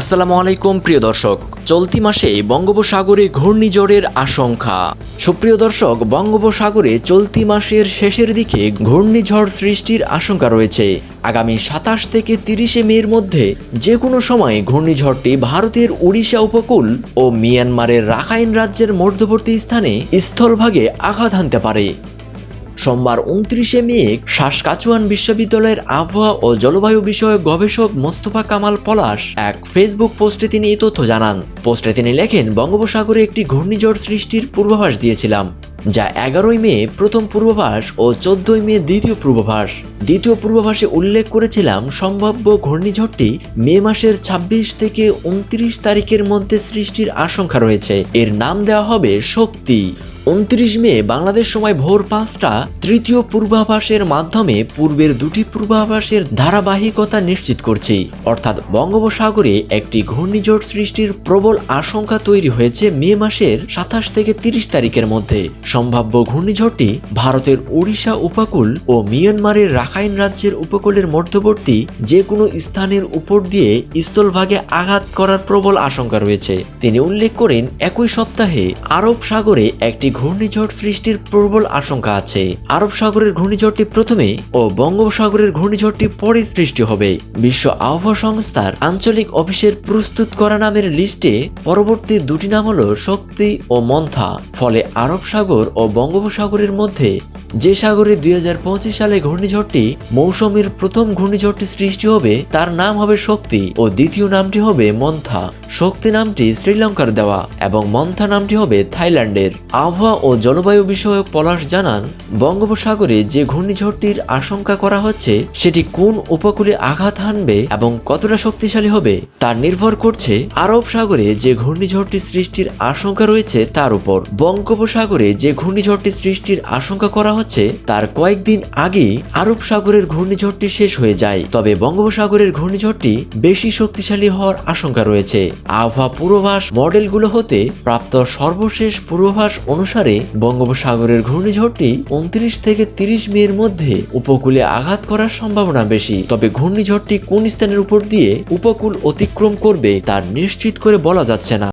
আসসালামু আলাইকুম, প্রিয় দর্শক। চলতি মাসে বঙ্গোপসাগরে ঘূর্ণিঝড়ের আশঙ্কা। সুপ্রিয় দর্শক, বঙ্গোপসাগরে চলতি মাসের শেষের দিকে ঘূর্ণিঝড় সৃষ্টির আশঙ্কা রয়েছে। আগামী সাতাশ থেকে তিরিশে মের মধ্যে যে কোনো সময় ঘূর্ণিঝড়টি ভারতের উড়িষ্যা উপকূল ও মিয়ানমারের রাখাইন রাজ্যের মধ্যবর্তী স্থানে স্থলভাগে আঘাত হানতে পারে। সোমবার উনত্রিশে মে সাসকাচুয়ান বিশ্ববিদ্যালয়ের আবহাওয়া ও জলবায়ু বিষয়ক গবেষক মোস্তফা কামাল পলাশ এক ফেসবুক পোস্টে তিনি এই তথ্য জানান। পোস্টে তিনি লেখেন, বঙ্গোপসাগরে একটি ঘূর্ণিঝড় সৃষ্টির পূর্বাভাস দিয়েছিলাম, যা এগারোই মে প্রথম পূর্বাভাস ও চোদ্দই মে দ্বিতীয় পূর্বাভাস। দ্বিতীয় পূর্বাভাসে উল্লেখ করেছিলাম, সম্ভাব্য ঘূর্ণিঝড়টি মে মাসের ২৬ থেকে উনত্রিশ তারিখের মধ্যে সৃষ্টির আশঙ্কা রয়েছে। এর নাম দেওয়া হবে শক্তি। উনত্রিশ মে বাংলাদেশ সময় ভোর পাঁচটা তৃতীয় পূর্বাভাসের মাধ্যমে পূর্বের দুটি পূর্বাভাসের ধারাবাহিকতা নিশ্চিত করছে। অর্থাৎ বঙ্গোপসাগরে একটি ঘূর্ণিঝড় সৃষ্টির প্রবল আশঙ্কা তৈরি হয়েছে মে মাসের সাতাশ থেকে তিরিশ তারিখের মধ্যে। সম্ভাব্য ঘূর্ণিঝড়টি ভারতের ওড়িশা উপকূল ও মিয়ানমারের রাখাইন রাজ্যের উপকূলের মধ্যবর্তী যে কোনো স্থানের উপর দিয়ে স্থলভাগে আঘাত করার প্রবল আশঙ্কা রয়েছে। তিনি উল্লেখ করেন, একই সপ্তাহে আরব সাগরে একটি ঘূর্ণিঝড় সৃষ্টির প্রবল আশঙ্কা আছে। আরব সাগরের ঘূর্ণিঝড়টি প্রথমে ও বঙ্গোপসাগরের ঘূর্ণিঝড়টি পরে সৃষ্টি হবে। বিশ্ব আবহাওয়া সংস্থার আঞ্চলিক অফিসের প্রস্তুত করা নামের লিস্টে পরবর্তী দুটি নাম হলো শক্তি ও মন্থা। ফলে আরব সাগর ও বঙ্গোপসাগরের মধ্যে যে সাগরে দুই হাজার পঁচিশ সালে ঘূর্ণিঝড়টি মৌসুমীর প্রথম ঘূর্ণিঝড়টি সৃষ্টি হবে, তার নাম হবে শক্তি ও দ্বিতীয় নামটি হবে মন্থা। শক্তি নামটি শ্রীলঙ্কার দেওয়া এবং মন্থা নামটি হবে থাইল্যান্ডের। আবহাওয়া ও জলবায়ু বিষয়ক পলাশ জানান, বঙ্গোপসাগরে যে ঘূর্ণিঝড়টির আশঙ্কা করা হচ্ছে, সেটি কোন উপকূলে আঘাত হানবে এবং কতটা শক্তিশালী হবে, তা নির্ভর করছে আরব সাগরে যে ঘূর্ণিঝড়টি সৃষ্টির আশঙ্কা রয়েছে তার উপর। বঙ্গোপসাগরে যে ঘূর্ণিঝড়টি সৃষ্টির আশঙ্কা করা হচ্ছে, তার কয়েকদিন আগে আরব সাগরের ঘূর্ণিঝড়টি শেষ হয়ে যায়। তবে বঙ্গোপসাগরের ঘূর্ণিঝড়টি বেশি শক্তিশালী হওয়ার আশঙ্কা রয়েছে। আবহাওয়া পূর্বাভাস মডেলগুলো হতে প্রাপ্ত সর্বশেষ পূর্বাভাস অনুসারে, বঙ্গোপসাগরের ঘূর্ণিঝড়টি উনত্রিশ থেকে তিরিশ মের মধ্যে উপকূলে আঘাত করার সম্ভাবনা বেশি। তবে ঘূর্ণিঝড়টি কোন স্থানের উপর দিয়ে উপকূল অতিক্রম করবে তা নিশ্চিত করে বলা যাচ্ছে না।